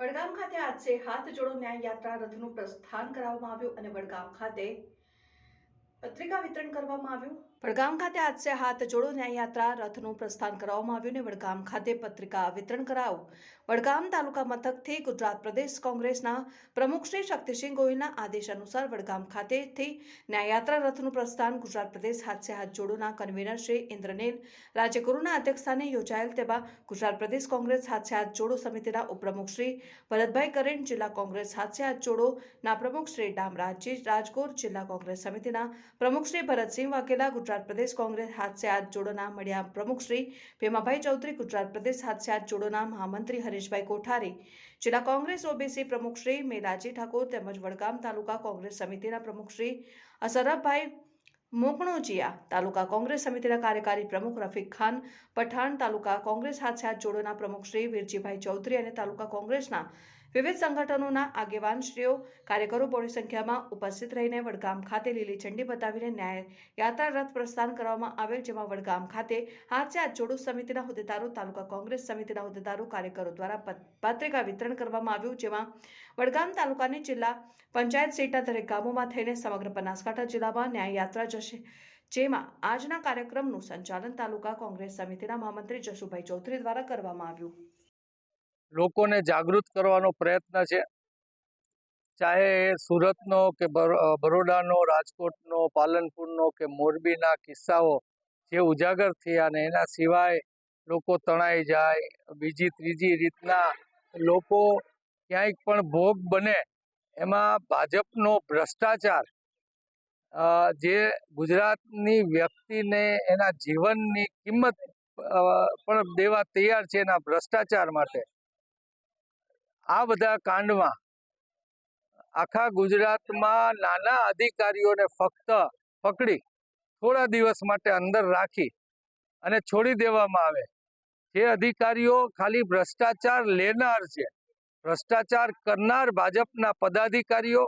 વડગામ ખાતે આજે હાથ જોડો ન્યાય યાત્રા રથનું પ્રસ્થાન કરાવવામાં આવ્યું અને વડગામ ખાતે પત્રિકા વિતરણ કરવામાં આવ્યું. વડગામ ખાતે આજે હાથ જોડો ન્યાયયાત્રા રથનું પ્રસ્થાન કરાવવામાં આવ્યું ને વડગામ ખાતે પત્રિકા વિતરણ કરાવું. વડગામ તાલુકા મથકથી ગુજરાત પ્રદેશ કોંગ્રેસના પ્રમુખ શ્રી શક્તિસિંહ ગોહિલના આદેશ અનુસાર વડગામ ખાતેથી ન્યાયયાત્રા રથનું પ્રસ્થાન ગુજરાત પ્રદેશ હાથસે હાથ જોડોના કન્વીનર શ્રી ઇન્દ્રનીલ રાજ્યગુરુના અધ્યક્ષસ્થાને યોજાયેલ તેમાં ગુજરાત પ્રદેશ કોંગ્રેસ હાથસે હાથ જોડો સમિતિના ઉપપ્રમુખ શ્રી ભરતભાઈ કરેણ જિલ્લા કોંગ્રેસ હાથસે હાથ જોડોના પ્રમુખ શ્રી ડામરાજજી રાજગોર, જિલ્લા કોંગ્રેસ સમિતિના પ્રમુખ ભરતસિંહ વાઘેલા, ગુજરાત પ્રદેશ કોંગ્રેસ હાથસે હાથ જોડોના મળ્યા પ્રમુખ ભીમાભાઈ ચૌધરી, ગુજરાત પ્રદેશ હાથસે હાથ જોડોના મહામંત્રી હરીશભાઈ કોઠારી. જિલ્લા કોંગ્રેસ ઓબીસી પ્રમુખ મેલાજી ઠાકોર તેમજ વડગામ તાલુકા કોંગ્રેસ સમિતિના પ્રમુખ શ્રી મોકણોજીયા તાલુકા કોંગ્રેસ સમિતિના કાર્યકારી પ્રમુખ રફીક ખાન, પઠાણ તાલુકા કોંગ્રેસ હાથ જોડોના પ્રમુખ શ્રી વીરજીભાઈ ચૌધરી અને તાલુકા કોંગ્રેસના વિવિધ સંગઠનોના આગેવાનશ્રીઓ, કાર્યકરો બહોળી સંખ્યામાં ઉપસ્થિત રહીને વડગામ ખાતે લીલી ઝંડી બતાવીને ન્યાય યાત્રા રથ પ્રસ્થાન કરવામાં આવેલ, જેમાં વડગામ ખાતે હાથસે હાથ જોડો સમિતિના હોદ્દેદારો, તાલુકા કોંગ્રેસ સમિતિના હોદ્દેદારો, કાર્યકરો દ્વારા પત્રિકા વિતરણ કરવામાં આવ્યું, જેમાં વડગામ તાલુકાની જિલ્લા પંચાયત સીટના દરેક ગામોમાં થઈને સમગ્ર બનાસકાંઠા જિલ્લામાં ન્યાય યાત્રા જશે. જેમાં આજના કાર્યક્રમનું સંચાલન તાલુકા કોંગ્રેસ સમિતિના મહામંત્રી જશુભાઈ ચૌધરી દ્વારા કરવામાં આવ્યું. લોકોને જાગૃત કરવાનો પ્રયત્ન છે. ચાહે સુરતનો કે બરોડાનો, રાજકોટનો, પાલનપુરનો કે મોરબીના કિસ્સાઓ જે ઉજાગર થયા અને એના સિવાય લોકો તણાઈ જાય, બીજી, ત્રીજી રીતના લોકો ક્યાંય પણ ભોગ બને, એમાં ભાજપનો ભ્રષ્ટાચાર જે ગુજરાતની વ્યક્તિને એના જીવનની કિંમત પણ દેવા તૈયાર છે એના ભ્રષ્ટાચાર માટે. આ બધા કાંડમાં આખા ગુજરાતમાં નાના અધિકારીઓને ફક્ત પકડી થોડા દિવસ માટે અંદર રાખી અને છોડી દેવામાં આવે. જે અધિકારીઓ ખાલી ભ્રષ્ટાચાર લેનાર છે, ભ્રષ્ટાચાર કરનાર ભાજપના પદાધિકારીઓ,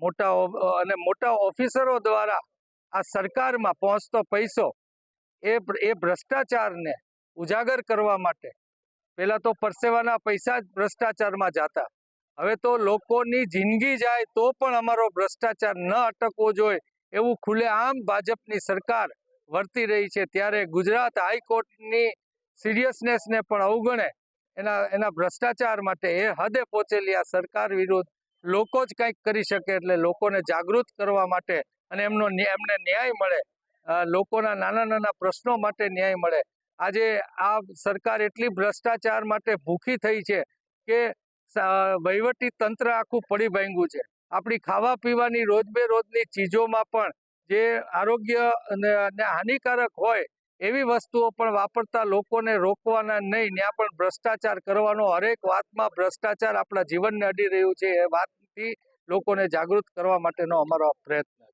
મોટા અને મોટા ઓફિસરો દ્વારા આ સરકારમાં પહોંચતો પૈસો એ એ ભ્રષ્ટાચારને ઉજાગર કરવા માટે પહેલા તો પરસેવાના પૈસા જ ભ્રષ્ટાચારમાં જતા. હવે તો લોકોની જિંદગી જાય તો પણ અમારો ભ્રષ્ટાચાર ન અટકવો જોઈએ એવું ખુલ્લેઆમ ભાજપની સરકાર વર્તી રહી છે. ત્યારે ગુજરાત હાઈકોર્ટની સિરિયસનેસને પણ અવગણે એના એના ભ્રષ્ટાચાર માટે એ હદે પહોંચેલી આ સરકાર વિરુદ્ધ લોકો જ કંઈક કરી શકે એટલે લોકોને જાગૃત કરવા માટે અને એમનો એમને ન્યાય મળે. લોકોના નાના નાના પ્રશ્નો માટે ન્યાય મળે. આજે આ સરકાર એટલી ભ્રષ્ટાચાર માટે ભૂખી થઈ છે કે વહીવટી તંત્ર આખું પડી ભાંગ્યું છે. આપણી ખાવા પીવાની રોજબે રોજની ચીજોમાં પણ જે આરોગ્ય અને હાનિકારક હોય એવી વસ્તુઓ પણ વાપરતા લોકોને રોકવાના નહીં, ત્યાં પણ ભ્રષ્ટાચાર કરવાનો હરેક વાતમાં ભ્રષ્ટાચાર આપણા જીવનને અડી રહ્યું છે એ વાતથી લોકોને જાગૃત કરવા માટેનો અમારો પ્રયત્ન